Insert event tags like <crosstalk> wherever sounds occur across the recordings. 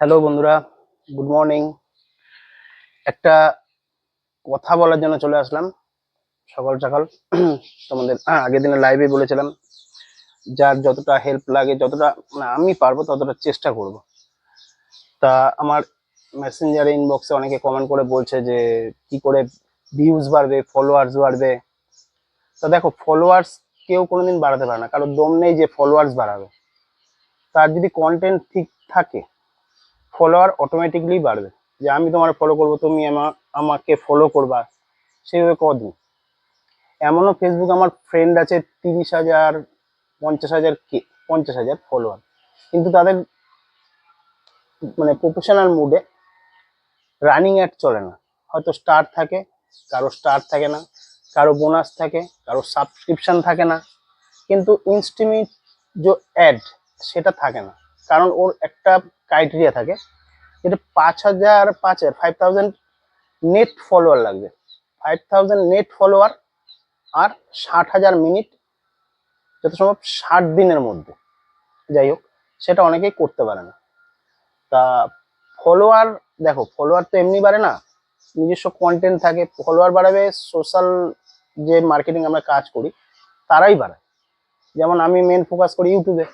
Hello বন্ধুরা good morning. একটা কথা বলার জন্য চলে আসলাম সকাল সকাল। তোমাদের হ্যাঁ, আগের দিনে লাইভে বলেছিলাম যার যতটা হেল্প লাগে যতটা মানে আমি পারব ততটা চেষ্টা করব। তা আমার মেসেঞ্জারে ইনবক্সে অনেকে কমেন্ট করে বলছে যে কি করে ভিউজ বাড়বে ফলোয়ার্স বাড়বে? তা দেখো ফলোয়ার্স কেউ কোনোদিন বাড়াতে পারে না কারণ দম নেই যে ফলোয়ার্স বাড়াবে। তার যদি কন্টেন্ট ঠিক থাকে ফলোয়ার অটোমেটিকলি বাড়বে। যে আমি তোমার ফলো করব, তুমি আমার আমাকে ফলো করবা সেইভাবে কদিন। এমনও ফেসবুক আমার ফ্রেন্ড আছে তিরিশ হাজার, পঞ্চাশ হাজার কে, পঞ্চাশ হাজার ফলোয়ার কিন্তু তাদের মানে প্রফেশনাল মুডে রানিং অ্যাড চলে না। হয়তো স্টার থাকে, কারও স্টার থাকে না, কারও বোনাস থাকে, কারও সাবস্ক্রিপশন থাকে না। কিন্তু ইনস্টিমিট যে অ্যাড সেটা থাকে না। কারণ ওর একটা ক্রাইটেরিয়া থাকে, যেটা পাঁচ হাজার পাঁচ হাজার ফাইভ থাউজেন্ড নেট ফলোয়ার লাগবে। ফাইভ থাউজেন্ড নেট ফলোয়ার আর ষাট হাজার মিনিট যত সম্ভব ষাট দিনের মধ্যে। যাই হোক, সেটা অনেকেই করতে পারে না। তা ফলোয়ার দেখো ফলোয়ার তো এমনি বাড়ে না। নিজস্ব কন্টেন্ট থাকে ফলোয়ার বাড়াবে সোশ্যাল যে মার্কেটিং আমরা কাজ করি, তারাই বাড়ায়। যেমন আমি মেন ফোকাস করি ইউটিউবে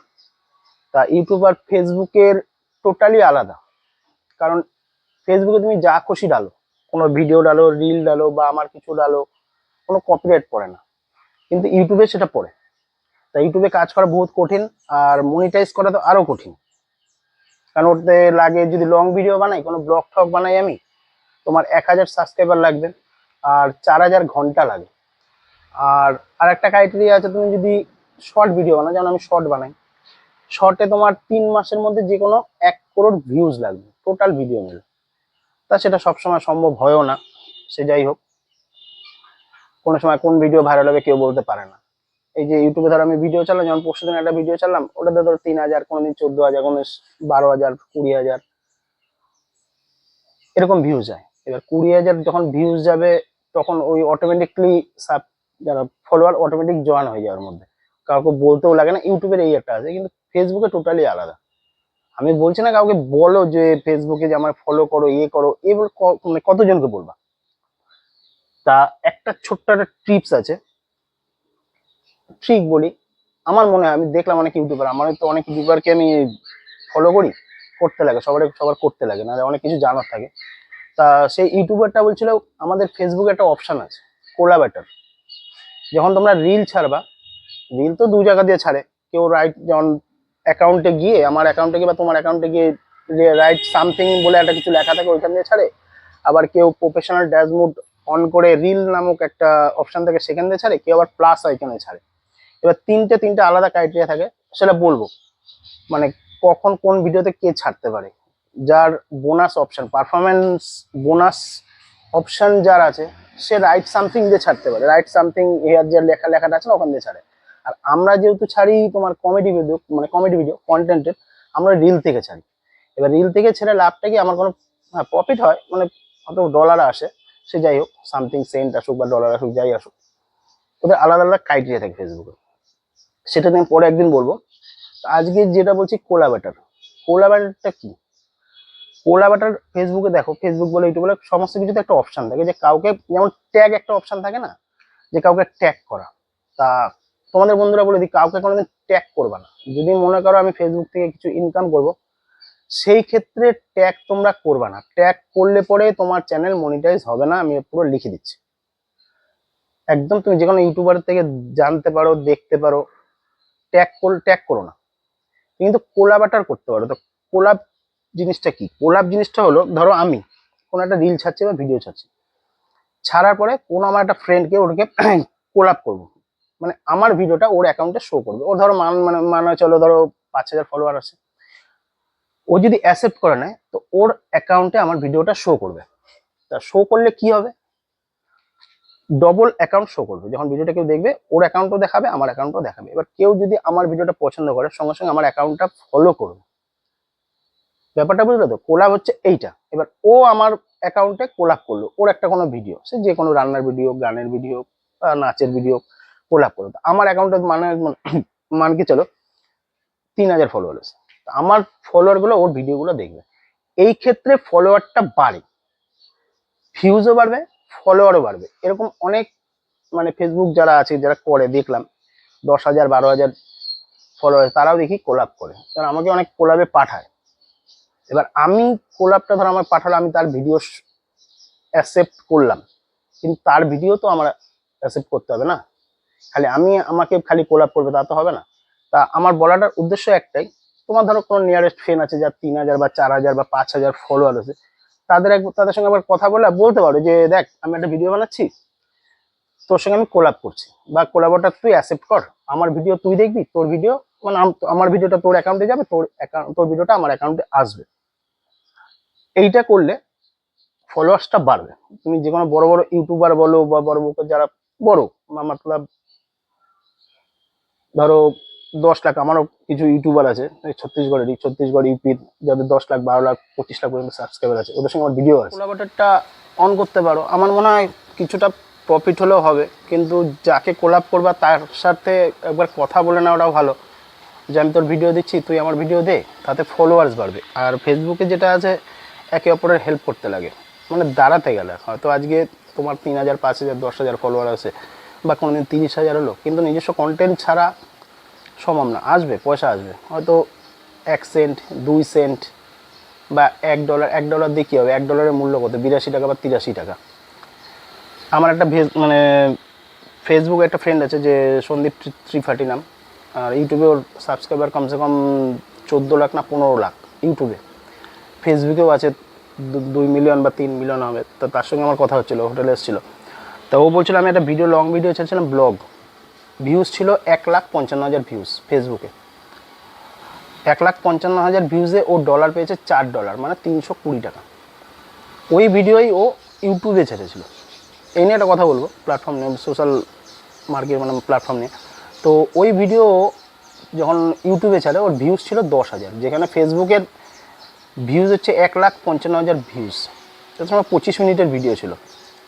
তা ইউটিউব আর ফেসবুকের টোটালি আলাদা। কারণ ফেসবুকে তুমি যা খুশি ডালো, কোনো ভিডিও ডালো রিল ডালো বা আমার কিছু ডালো, কোনো কপিরাইট পড়ে না। কিন্তু ইউটিউবে সেটা পড়ে। তা ইউটিউবে কাজ করা বহুত কঠিন আর মনিটাইজ করা তো আরও কঠিন। কারণ ওতে লাগে যদি লং ভিডিও বানাই, কোনো ব্লগ ঠক বানাই আমি, তোমার এক হাজার সাবস্ক্রাইবার লাগবে আর চার হাজার ঘণ্টা লাগে। আর আর একটা ক্রাইটেরিয়া আছে, তুমি যদি শর্ট ভিডিও বানাও, যেমন আমি শর্ট বানাই শর্টে তোমার তিন মাসের মধ্যে যে কোনো এক করোড় ভিউজ লাগবে টোটাল ভিডিও মিলে তা সেটা সবসময় সম্ভব হয়ও না, সে যাই হোক। কোনো সময় কোন ভিডিও ভাইরাল হবে কেউ বলতে পারে না। এই যে ইউটিউবে ধরো আমি ভিডিও চালাম যেমন পরশু দিন একটা ভিডিও চালাম ওটাতে ধরো তিন হাজার, কোনোদিন চোদ্দ হাজার কোনো বারো হাজার, কুড়ি হাজার, এরকম ভিউজ যায়। এবার কুড়ি হাজার যখন ভিউজ যাবে, তখন ওই অটোমেটিকলি সাব যারা ফলোয়ার অটোমেটিক জয়েন হয়ে যায় ওর মধ্যে। কাউকে বলতেও লাগে না ইউটিউবের এই একটা আছে, কিন্তু ফেসবুকে টোটালি আলাদা। আমি বলছি না কাউকে বলো যে ফেসবুকে যে আমার ফলো করো ইয়ে করো এবার মানে কতজনকে বলবা? তা একটা ছোট্ট একটা টিপস আছে। ঠিক বলি, আমার মনে হয়, আমি দেখলাম অনেক ইউটিউবার আমার তো অনেক ইউটিউবারকে আমি ফলো করি, করতে লাগে, সবার সবার করতে লাগে না অনেক কিছু জানার থাকে। তা সেই ইউটিউবারটা বলছিল, আমাদের ফেসবুকে একটা অপশান আছে কোলাবেটার যখন তোমরা রিল ছাড়বা রিল তো দু জায়গা দিয়ে ছাড়ে, কেউ রাইট যেমন অ্যাকাউন্টে গিয়ে, আমার অ্যাকাউন্টে গিয়ে বা তোমার অ্যাকাউন্টে গিয়ে যে রাইট সামথিং বলে একটা কিছু লেখা থাকে, ওইখান দিয়ে ছাড়ে। আবার কেউ প্রফেশনাল ড্যাশবোর্ড অন করে রিল নামক একটা অপশন থাকে, সেখান দিয়ে ছাড়ে। কেউ আবার প্লাস আইকনে ছাড়ে। এবার তিনটে তিনটে আলাদা ক্রাইটেরিয়া থাকে, সেটা বলব। মানে কখন কোন ভিডিওতে কে ছাড়তে পারে। যার bonus option performance bonus option যার আছে, সে রাইট সামথিং দিয়ে ছাড়তে পারে। রাইট সামথিং হেয়ার যে লেখা, লেখাটা আছে না, ওখান দিয়ে ছাড়ে। আর আমরা যেহেতু ছাড়ি তোমার কমেডি ভিডিও মানে কমেডি ভিডিও কন্টেন্টের আমরা রিল থেকে ছাড়ি। এবার রিল থেকে ছেড়ে লাভটা কি? আমার কোনো হ্যাঁ প্রফিট হয় মানে হয়তো ডলার আসে, সে যাই হোক সামথিং সেন্ট আসুক বা ডলার আসুক, যাই আসুক। ওদের আলাদা আলাদা ক্রাইটেরিয়া থাকে ফেসবুকে সেটা আমি পরে একদিন বলব। আজকে যেটা বলছি কোলা ব্যাটার কোলাবেটার কোলাবেটারটা কি? কোলাবেটার ফেসবুকে দেখো ফেসবুক বলে ইউটিউব বলে, সমস্ত কিছুতে একটা অপশন থাকে। যে কাউকে, যেমন ট্যাগ একটা অপশান থাকে না, যে কাউকে ট্যাগ করা। তা তোমাদের বন্ধুরা বলে দিই, কাউকে কোনোদিন ট্যাগ করবা না। যদি মনে করো আমি ফেসবুক থেকে কিছু ইনকাম করব, সেই ক্ষেত্রে ট্যাগ তোমরা করবা না। ট্যাগ করলে পরে তোমার চ্যানেল মনিটাইজ হবে না, আমি পুরো লিখে দিচ্ছি। একদম তুমি যে কোনো ইউটিউবার থেকে জানতে পারো, দেখতে পারো ট্যাগ করলে ট্যাগ করো না। কিন্তু কোলাবাটার করতে পারো। তো কোলাব জিনিসটা কি? কোলাব জিনিসটা হলো, ধরো আমি কোনো একটা রিল ছাড়ছি বা ভিডিও ছাড়ছি। ছাড়ার পরে কোনো আমার একটা ফ্রেন্ডকে ওটাকে <clears throat> কোলাপ করব। মানে আমার ভিডিওটা ওর অ্যাকাউন্টে শো করবে। ওর ধরো মান মানে মানে চলো ধরো পাঁচ হাজার ফলোয়ার আছে। ও যদি অ্যাকসেপ্ট করে নেয়, তো ওর অ্যাকাউন্টে আমার ভিডিওটা শো করবে। তা শো করলে কি হবে? ডবল অ্যাকাউন্ট শো করবে। যখন ভিডিওটা কেউ দেখবে, ওর অ্যাকাউন্টও দেখাবে, আমার অ্যাকাউন্টও দেখাবে। এবার কেউ যদি আমার ভিডিওটা পছন্দ করে, সঙ্গে সঙ্গে আমার অ্যাকাউন্টটা ফলো করবে। ব্যাপারটা বুঝলে তো? কোলাপ হচ্ছে এইটা। এবার ও আমার অ্যাকাউন্টে কোলাপ করল। ওর একটা কোনো ভিডিও সে যে কোনো রান্নার ভিডিও গানের ভিডিও নাচের ভিডিও কোলাপ করল তো আমার অ্যাকাউন্টে মানে <clears throat> মানে কি চলো? তিন হাজার ফলোয়ার আছে। আমার ফলোয়ারগুলো ওর ভিডিও গুলো দেখবে। এই ক্ষেত্রে ফলোয়ারটা বাড়ে। ভিউজও বাড়বে ফলোয়ারও বাড়বে। এরকম অনেক মানে ফেসবুক যারা আছে, যারা করে, দেখলাম, দশ হাজার, বারো হাজার ফলোয়ার তারাও দেখি কোলাপ করে। কারণ আমাকে অনেক কোলাপে পাঠায়। এবার আমি কোলাপটা ধর আমার পাঠালো, আমি তার ভিডিও অ্যাকসেপ্ট করলাম। কিন্তু তার ভিডিও তো আমার অ্যাকসেপ্ট করতে হবে না। খালি আমি আমাকে খালি কোলাপ করবে, তা তো হবে না। তা আমার বলাটার উদ্দেশ্য একটাই, তোমার ধরো কোনো নিয়ারেস্ট ফ্রেন্ড আছে যার তিন হাজার বা চার হাজার বা পাঁচ হাজার ফলোয়ার আছে, তাদের এক, তাদের সঙ্গে আবার কথা বলে বলতে পারো যে, দেখ, আমি একটা ভিডিও বানাচ্ছি, তোর সঙ্গে আমি কোলাপ করছি, বা কোলাবটা তুই অ্যাকসেপ্ট কর, আমার ভিডিও তুই দেখবি, তোর ভিডিও মানে আমার ভিডিওটা তোর অ্যাকাউন্টে যাবে, তোর অ্যাকাউন্ট তোর ভিডিওটা আমার অ্যাকাউন্টে আসবে। এইটা করলে ফলোয়ার্সটা বাড়বে। তুমি যে কোনো বড় বড় ইউটিউবার বলো বা বড় বড় যারা বড় মতলব ধরো দশ লাখ, আমারও কিছু ইউটিউবার আছে ছত্তিশগড়েরই ছত্তিশগড় ইউপির যাদের দশ লাখ, বারো লাখ, পঁচিশ লাখ পর্যন্ত সাবস্ক্রাইবার আছে, ওদের সঙ্গে আমার ভিডিও আছে। কোলাবটারটা অন করতে পারো। আমার মনে হয় কিছুটা প্রফিট হলেও হবে, কিন্তু যাকে কোলাপ করবা তার সাথে একবার কথা বলে নেওয়াটাও ভালো। যে আমি তোর ভিডিও দিচ্ছি, তুই আমার ভিডিও দে, তাতে ফলোয়ার্স বাড়বে। আর ফেসবুকে যেটা আছে, একে অপরের হেল্প করতে লাগে। মানে দাঁড়াতে গেলে, হয়তো আজকে তোমার তিন হাজার, পাঁচ হাজার, দশ হাজার ফলোয়ার আছে। বা কোনোদিন তিরিশ হাজার হলো কিন্তু নিজস্ব কন্টেন্ট ছাড়া সম্ভব না। আসবে, পয়সা আসবে। হয়তো এক সেন্ট দুই সেন্ট বা এক ডলার এক ডলার দিয়ে কী হবে? এক ডলারের মূল্য কত? বিরাশি টাকা বা তিরাশি টাকা। আমার একটা ভেজ মানে ফেসবুকে একটা ফ্রেন্ড আছে যে সন্দীপ ত্রি- ত্রিপাঠী নাম। আর ইউটিউবে ওর সাবস্ক্রাইবার কমসে কম চোদ্দ লাখ না পনেরো লাখ ইউটিউবে ফেসবুকেও আছে দুই মিলিয়ন বা তিন মিলিয়ন হবে। তো তার সঙ্গে আমার কথা হচ্ছিল হোটেলে এসেছিল। তো ও বলছিল, আমি একটা ভিডিও লং ভিডিও ছেড়েছিলাম ব্লগ ভিউজ ছিল এক লাখ পঞ্চান্ন হাজার ভিউজ ফেসবুকে এক লাখ পঞ্চান্ন হাজার ভিউজে ও ডলার পেয়েছে চার ডলার মানে তিনশো কুড়ি টাকা। ওই ভিডিওই ও ইউটিউবে ছেড়েছিল। এই নিয়ে একটা কথা বলব প্ল্যাটফর্ম নিয়ে সোশ্যাল মার্কেট মানে প্ল্যাটফর্ম নিয়ে। তো ওই ভিডিও যখন ইউটিউবে ছাড়ে, ওর ভিউজ ছিল দশ হাজার, যেখানে ফেসবুকের ভিউজ হচ্ছে এক লাখ পঞ্চান্ন হাজার ভিউজ তার সময় পঁচিশ মিনিটের ভিডিও ছিল।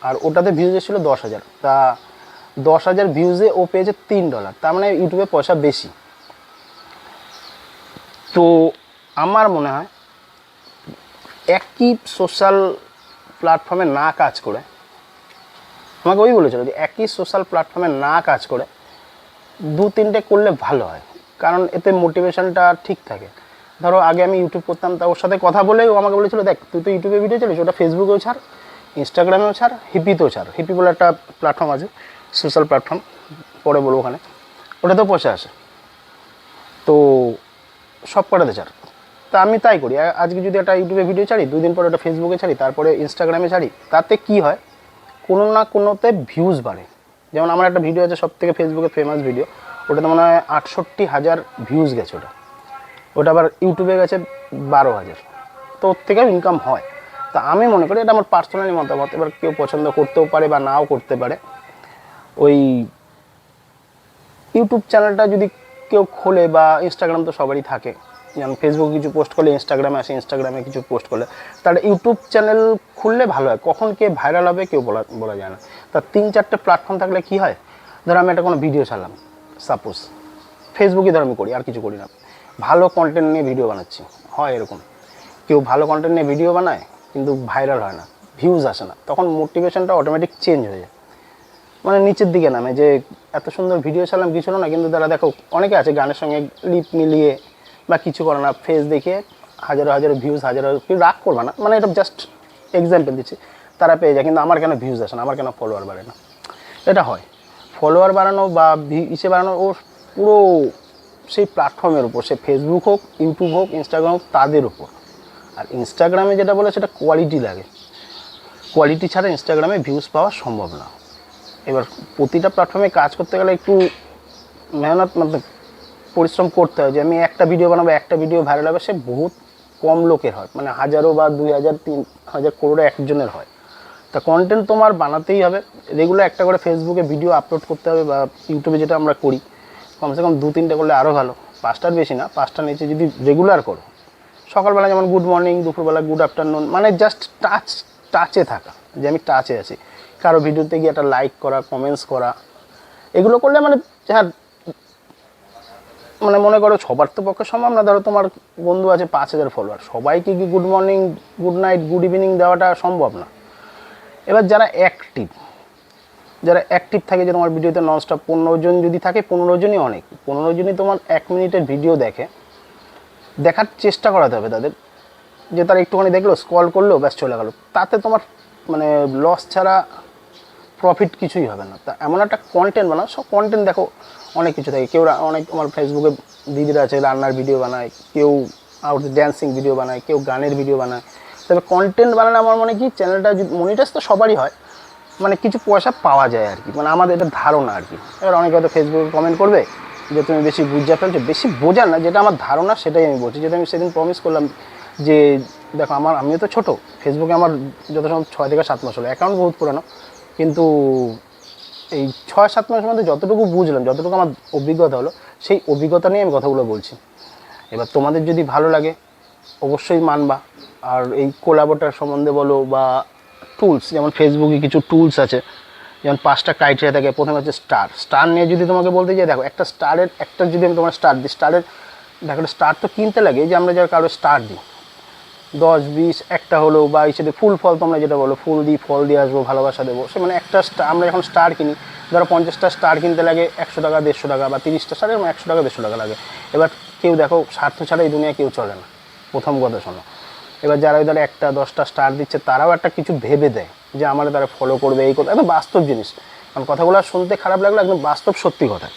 আর ওটাতে ভিউজ ছিল দশ হাজার। তা দশ হাজার ভিউজে ও পেয়েছে তিন ডলার তার মানে ইউটিউবে পয়সা বেশি। তো আমার মনে হয় একই সোশ্যাল প্ল্যাটফর্মে না কাজ করে, আমাকে ওই বলেছিল যে একই সোশ্যাল প্ল্যাটফর্মে না কাজ করে দু তিনটে করলে ভালো হয়, কারণ এতে মোটিভেশনটা ঠিক থাকে। ধরো আগে আমি ইউটিউব করতাম, তা ওর সাথে কথা বলেই ও আমাকে বলেছিল, দেখ, তুই তো ইউটিউবে ভিডিও চালিস, ওটা ফেসবুকেও ছাড়। ইনস্টাগ্রামেও ছাড়, হিপিতেও ছাড়। হিপি বলে একটা প্ল্যাটফর্ম আছে সোশ্যাল প্ল্যাটফর্ম পরে বলব ওখানে। ওটাতেও পয়সা আসে। তো সব কটাতে ছাড়। তা আমি তাই করি। আজকে যদি একটা ইউটিউবে ভিডিও ছাড়ি দুদিন পরে ওটা ফেসবুকে ছাড়ি, তারপরে ইনস্টাগ্রামে ছাড়ি, তাতে কি হয়? কোনো না কোনোতে ভিউজ বাড়ে। যেমন আমার একটা ভিডিও আছে সব থেকে ফেসবুকে ফেমাস ভিডিও ওটাতে মনে হয় আটষট্টি হাজার ভিউজ গেছে ওটা। ওটা আবার ইউটিউবে গেছে বারো হাজার। তো ওর থেকেও ইনকাম হয়। তা আমি মনে করি এটা আমার পার্সোনালি মতামত। এবার কেউ পছন্দ করতেও পারে বা নাও করতে পারে। ওই ইউটিউব চ্যানেলটা যদি কেউ খোলে বা ইনস্টাগ্রাম তো সবারই থাকে। যেমন ফেসবুকে কিছু পোস্ট করলে ইনস্টাগ্রামে আসে ইনস্টাগ্রামে কিছু পোস্ট করলে। তাহলে ইউটিউব চ্যানেল খুললে ভালো হয়। কখন কে ভাইরাল হবে কেউ বলা বলা যায় না। তা তিন চারটে প্ল্যাটফর্ম থাকলে কি হয়? ধরো আমি একটা কোনো ভিডিও ছাড়লাম। সাপোজ ফেসবুকে ধরো আমি করি, আর কিছু করি না। ভালো কন্টেন্ট নিয়ে ভিডিও বানাচ্ছি। হয় এরকম। কেউ ভালো কন্টেন্ট নিয়ে ভিডিও বানায় কিন্তু ভাইরাল হয় না ভিউজ আসে না। তখন মোটিভেশনটা অটোমেটিক চেঞ্জ হয়ে যায়। মানে নিচের দিকে নামে যে এত সুন্দর ভিডিও ছাড়লাম, কিছু না, কিন্তু তারা দেখো, অনেকে আছে গানের সঙ্গে লিপ মিলিয়ে বা কিছু করে না ফেস দেখে হাজারো হাজারো ভিউজ হাজারো রাগ করবে না। মানে এটা জাস্ট এক্সাম্পল দিচ্ছি। তারা পেয়ে যায়, কিন্তু আমার কেন ভিউজ আসে না, আমার কেন ফলোয়ার বাড়ে না? এটা হয়। ফলোয়ার বাড়ানো বা ইসে বাড়ানো, ও পুরো সেই প্ল্যাটফর্মের উপর, সে ফেসবুক হোক ইউটিউব হোক ইনস্টাগ্রাম হোক, তাদের উপর। আর ইনস্টাগ্রামে যেটা বলে সেটা কোয়ালিটি লাগে। কোয়ালিটি ছাড়া ইনস্টাগ্রামে ভিউজ পাওয়া সম্ভব না। এবার প্রতিটা প্ল্যাটফর্মে কাজ করতে গেলে একটু মেহনত মানে পরিশ্রম করতে হয়। যে আমি একটা ভিডিও বানাবো, একটা ভিডিও ভাইরাল হবে, সে বহুত কম লোকের হয়। মানে হাজারো বা দুই হাজার, তিন হাজার করোড়ে একজনের হয়। তা কন্টেন্ট তোমার বানাতেই হবে। রেগুলার একটা করে ফেসবুকে ভিডিও আপলোড করতে হবে বা ইউটিউবে যেটা আমরা করি। কমসে কম দু তিনটে করলে আরও ভালো। পাঁচটার বেশি না, পাঁচটার নিচে যদি রেগুলার করো সকালবেলা যেমন গুড মর্নিং দুপুরবেলা গুড আফটারনুন মানে জাস্ট টাচ টাচে থাকা, যে আমি টাচে আছি। কারও ভিডিওতে গিয়ে একটা লাইক করা কমেন্টস করা, এগুলো করলে মানে হ্যাঁ মানে মনে করো সবার তো পক্ষে সম্ভব না। ধরো তোমার বন্ধু আছে পাঁচ হাজার ফলোয়ার সবাইকে কি good morning good night good evening দেওয়াটা সম্ভব না। এবার যারা অ্যাক্টিভ যারা অ্যাক্টিভ থাকে যে তোমার ভিডিওতে ননস্টপ পনেরো জন যদি থাকে, পনেরো জনই অনেক। পনেরো জনই তোমার এক মিনিটের ভিডিও দেখে। দেখার চেষ্টা করাতে হবে তাদের। যে তারা একটুখানি দেখল স্কল করল, ব্যাস চলে গেলো। তাতে তোমার মানে লস ছাড়া প্রফিট কিছুই হবে না। তা এমন একটা কন্টেন্ট বানাও, সব কন্টেন্ট দেখো, অনেক কিছু থাকে। কেউ অনেক আমার ফেসবুকে দিদিরা আছে, রান্নার ভিডিও বানায়, কেউ আউট ড্যান্সিং ভিডিও বানায়, কেউ গানের ভিডিও বানায়। তবে কন্টেন্ট বানানো আমার মনে কি চ্যানেলটা মনিটাইজ তো সবারই হয় মানে কিছু পয়সা পাওয়া যায় আর কি। মানে আমাদের এটা ধারণা আর কি। এবার অনেকে হয়তো ফেসবুকে কমেন্ট করবে যে তুমি বেশি বুঝা ফেলছো বেশি বোঝার না, যেটা আমার ধারণা সেটাই আমি বলছি। যেটা আমি সেদিন প্রমিস করলাম যে, দেখো আমার, আমিও তো ছোটো ফেসবুকে আমার যত সময় ছয় থেকে সাত মাস হলো। অ্যাকাউন্ট বহুত পুরানো, কিন্তু এই ছয় সাত মাসের মধ্যে যতটুকু বুঝলাম, যতটুকু আমার অভিজ্ঞতা হলো, সেই অভিজ্ঞতা নিয়ে আমি কথাগুলো বলছি। এবার তোমাদের যদি ভালো লাগে, অবশ্যই মানবা। আর এই কোলাবোটার সম্বন্ধে বলো বা টুলস যেমন ফেসবুকে কিছু টুলস আছে যেমন পাঁচটা ক্রাইটেরিয়া থাকে, প্রথমে হচ্ছে স্টার স্টার নিয়ে যদি তোমাকে বলতে যাই, দেখো, একটা স্টারের একটা যদি আমি তোমার স্টার দিই স্টারের দেখো স্টার তো কিনতে লাগে যে আমরা যারা কারও স্টার দিই। দশ, বিশ, একটা হলো বা হিসেবে ফুল ফল তোমরা যেটা বলো, ফুল দিই, ফল দিয়ে আসব, ভালোবাসা দেবো, সে মানে একটা স্টার আমরা যখন স্টার কিনি, ধরো পঞ্চাশটা স্টার কিনতে লাগে একশো টাকা, দেড়শো টাকা বা তিরিশটা স্টার এরকম একশো টাকা, দেড়শো টাকা লাগে। এবার কেউ দেখো, স্বার্থ ছাড়া এই দুনিয়া কেউ চলে না। প্রথম কথা শোনো। এবার যারা ওই ধরো একটা, দশটা স্টার দিচ্ছে, তারাও একটা কিছু ভেবে দেয়। যে আমার তারা ফলো করবে, এই কথা একদম বাস্তব জিনিস। কারণ কথাগুলো শুনতে খারাপ লাগল একদম বাস্তব সত্যি কথা।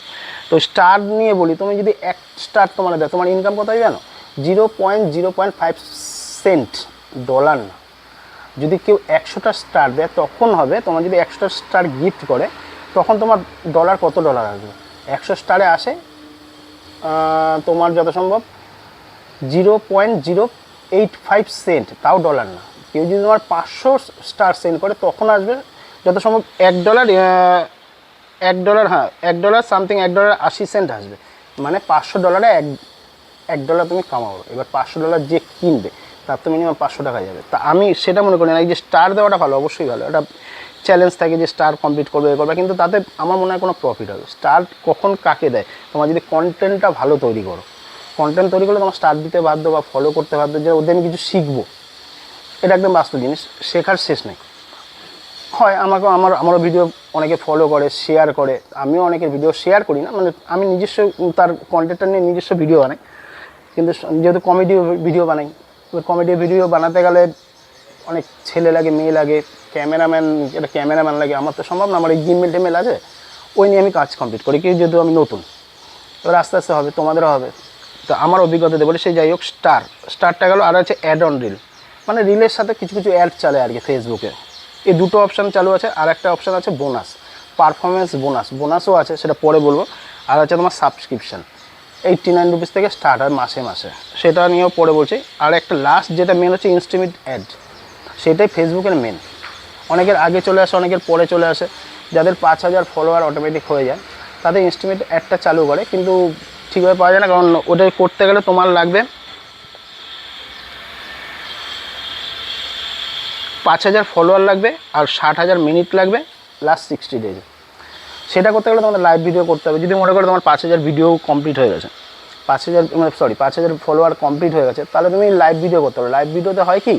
তো স্টার নিয়ে বলি, তুমি যদি এক স্টার তোমার দেয় তোমার ইনকাম কত হয় জানো? Zero point zero point five cent dollar না। যদি কেউ একশোটা স্টার দেয়, তখন হবে তোমার যদি একশোটা স্টার গিফট করে, তখন তোমার ডলার কত ডলার আসবে? একশো স্টারে আসে তোমার যত সম্ভব zero point zero eight five cent তাও ডলার না। কেউ যদি তোমার পাঁচশো স্টার সেন্ড করে, তখন আসবে যত সম্ভব এক ডলার এক ডলার হ্যাঁ এক ডলার সামথিং এক ডলার আশি সেন্ট আসবে। মানে পাঁচশো ডলারে এক এক ডলার তুমি কামাবো এবার পাঁচশো ডলার যে কিনবে, তার তো মিনিমাম পাঁচশো টাকা যাবে। তা আমি সেটা মনে করি না যে স্টার দেওয়াটা ভালো, অবশ্যই ভালো। এটা চ্যালেঞ্জ থাকে যে স্টার কমপ্লিট করবে, এ করবে, কিন্তু তাতে আমার মনে হয় কোনো প্রফিট হবে। স্টার কখন কাকে দেয়? তোমার যদি কন্টেন্টটা ভালো তৈরি করো কন্টেন্ট তৈরি করলে তোমার স্টার দিতে বাধ্য বা ফলো করতে বাধ্য, যে ওদের আমি কিছু শিখব। এটা একদম বাস্তব জিনিস, শেখার শেষ নেই। হয় আমাকে, আমার আমারও ভিডিও অনেকে ফলো করে শেয়ার করে। আমিও অনেকের ভিডিও শেয়ার করি না মানে আমি নিজস্ব, তার কন্টেন্টটা নিয়ে নিজস্ব ভিডিও বানাই। কিন্তু যেহেতু কমেডি ভিডিও বানাই কমেডি ভিডিও বানাতে গেলে অনেক ছেলে লাগে, মেয়ে লাগে ক্যামেরাম্যান এটা ক্যামেরাম্যান লাগে, আমার তো সম্ভব না, আমার এই জিমেল টেমেল আছে, ওই নিয়ে আমি কাজ কমপ্লিট করি কিন্তু যেহেতু আমি নতুন। এবার আস্তে আস্তে হবে, তোমাদেরও হবে। তো আমার অভিজ্ঞতাতে বলে সেই যাই হোক স্টার স্টারটা গেল, আর আছে অ্যাড অন রিল মানে রিলের সাথে কিছু কিছু অ্যাড চলে আর কি ফেসবুকে এই দুটো অপশান চালু আছে, আর একটা অপশান আছে বোনাস পারফরমেন্স বোনাস বোনাসও আছে, সেটা পরে বলব। আর আছে তোমার সাবস্ক্রিপশন এইটটি নাইন রুপিস থেকে স্টার্ট হয় মাসে মাসে। সেটা নিয়েও পরে বলছি। আর একটা লাস্ট যেটা মেন হচ্ছে ইনস্টিমেট অ্যাড সেটাই ফেসবুকের মেন অনেকের আগে চলে আসে, অনেকের পরে চলে আসে। যাদের পাঁচ হাজার ফলোয়ার অটোমেটিক হয়ে যায়, তাদের ইনস্টিমেট অ্যাডটা চালু করে। কিন্তু ঠিকভাবে পাওয়া যায় না, কারণ ওটা করতে গেলে তোমার লাগবে পাঁচ হাজার ফলোয়ার লাগবে আর ষাট হাজার মিনিট লাগবে লাস্ট সিক্সটি ডেজ সেটা করতে গেলে তোমাদের লাইভ ভিডিও করতে হবে। যদি মনে করো তোমার পাঁচ হাজার ভিডিও কমপ্লিট হয়ে গেছে, পাঁচ হাজার মানে সরি পাঁচ হাজার ফলোয়ার কমপ্লিট হয়ে গেছে, তাহলে তুমি লাইভ ভিডিও করতে হবে লাইভ ভিডিওতে হয় কি?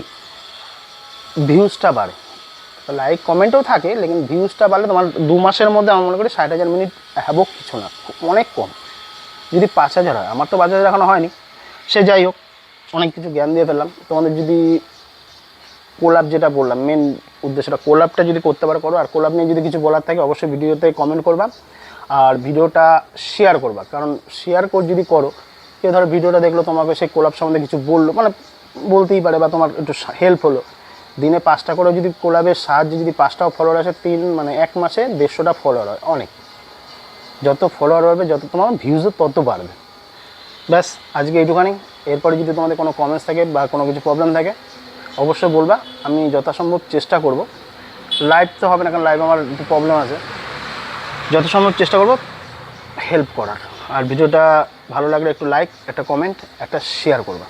ভিউজটা বাড়ে। লাইক কমেন্টও থাকে, লেকিন ভিউজটা বাড়লে তোমার দু মাসের মধ্যে আমার মনে করি ষাট হাজার মিনিট হ্যাবক কিছু না অনেক কম। যদি পাঁচ হাজার হয়, আমার তো পাঁচ হাজার এখনও হয়নি। সে যাই হোক, অনেক কিছু জ্ঞান দিয়ে ফেললাম। তোমাদের যদি কোলাপ যেটা বললাম মেন উদ্দেশ্যটা কোলাপটা যদি করতে পারো, করো। আর কোলাপ নিয়ে যদি কিছু বলার থাকে, অবশ্যই ভিডিওতে কমেন্ট করবা। আর ভিডিওটা শেয়ার করবা। কারণ শেয়ার কর যদি করো, কেউ ধরো ভিডিওটা দেখল, তোমাকে সেই কোলাপ সম্বন্ধে কিছু বলল মানে বলতেই পারে বা তোমার একটু হেল্প হলো। দিনে পাঁচটা করে যদি কোলাপের সাহায্যে যদি পাঁচটাও ফলোয়ার আসে, তিন মানে এক মাসে দেড়শোটা ফলোয়ার হয়, অনেক। যত ফলোয়ার বাড়বে, যত তোমার ভিউজও তত বাড়বে। ব্যাস, আজকে এইটুখানি। এরপরে যদি তোমাদের কোনো কমেন্টস থাকে বা কোনো কিছু প্রবলেম থাকে অবশ্যই বলবা, আমি যথাসম্ভব চেষ্টা করব। লাইভ তো হবে না, কারণ লাইভ আমার একটু প্রবলেম আছে। যথাসম্ভব চেষ্টা করব হেল্প করার। আর ভিডিওটা ভালো লাগলে একটু লাইক একটা কমেন্ট একটা শেয়ার করবা।